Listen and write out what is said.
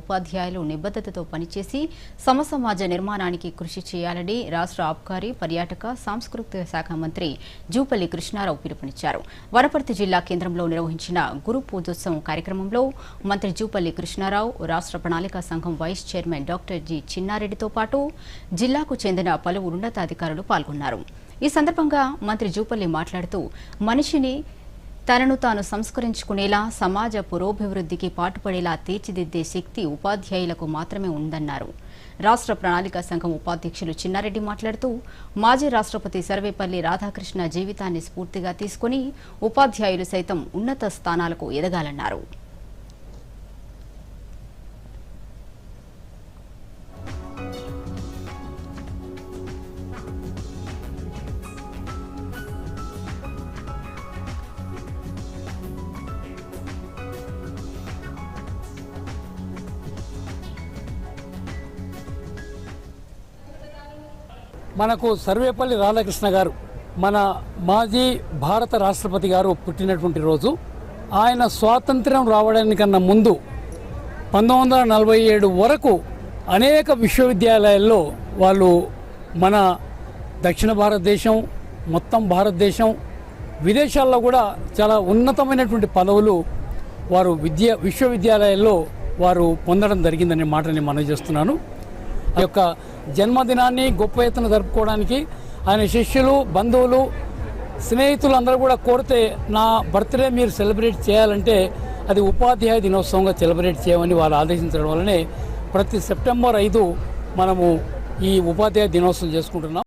ఉపాధ్యాయులు నిబద్ధతతో పనిచేసి సమసమాజ నిర్మాణానికి కృషి చేయాలని రాష్ట్ర ఆబ్కారీ పర్యాటక సాంస్కృతిక శాఖ మంత్రి జూపల్లి కృష్ణారావు పిలుపునిచ్చారు. వనపర్తి జిల్లా కేంద్రంలో నిర్వహించిన గురు పూజోత్సవం కార్యక్రమంలో మంత్రి జూపల్లి కృష్ణారావు రాష్ట్ర ప్రణాళిక సంఘం వైస్ చైర్మన్ డాక్టర్ జి చిన్నారెడ్డితో పాటు జిల్లాకు చెందిన పలువురు ఉన్నతాధికారులు పాల్గొన్నారు. ఈ సందర్భంగా మంత్రి జూపల్లి మాట్లాడుతూ మనిషిని తనను తాను సంస్కరించుకునేలా సమాజ పురోభివృద్ధికి పాటుపడేలా తీర్చిదిద్దే శక్తి ఉపాధ్యాయులకు మాత్రమే ఉందన్నారు. రాష్ట్ర ప్రణాళిక సంఘం ఉపాధ్యక్షులు చిన్నారెడ్డి మాట్లాడుతూ మాజీ రాష్ట్రపతి సర్వేపల్లి రాధాకృష్ణ జీవితాన్ని స్ఫూర్తిగా తీసుకుని ఉపాధ్యాయులు సైతం ఉన్నత స్థానాలకు ఎదగాలన్నారు. మనకు సర్వేపల్లి రాధాకృష్ణ గారు మన మాజీ భారత రాష్ట్రపతి గారు పుట్టినటువంటి రోజు. ఆయన స్వాతంత్ర్యం రావడానికన్నా ముందు పంతొమ్మిది వందల నలభై ఏడు వరకు అనేక విశ్వవిద్యాలయాల్లో వాళ్ళు మన దక్షిణ భారతదేశం మొత్తం భారతదేశం విదేశాల్లో కూడా చాలా ఉన్నతమైనటువంటి పదవులు వారు విద్య విశ్వవిద్యాలయాల్లో వారు పొందడం జరిగిందనే మాటని మనం చేస్తున్నాను. యొక్క జన్మదినాన్ని గొప్ప ఎత్తున జరుపుకోవడానికి ఆయన శిష్యులు బంధువులు స్నేహితులు అందరూ కూడా కోరితే నా బర్త్డే మీరు సెలబ్రేట్ చేయాలంటే అది ఉపాధ్యాయ దినోత్సవంగా సెలబ్రేట్ చేయమని వాళ్ళు ఆదేశించడం వల్లనే ప్రతి సెప్టెంబర్ ఐదు మనము ఈ ఉపాధ్యాయ దినోత్సవం చేసుకుంటున్నాం.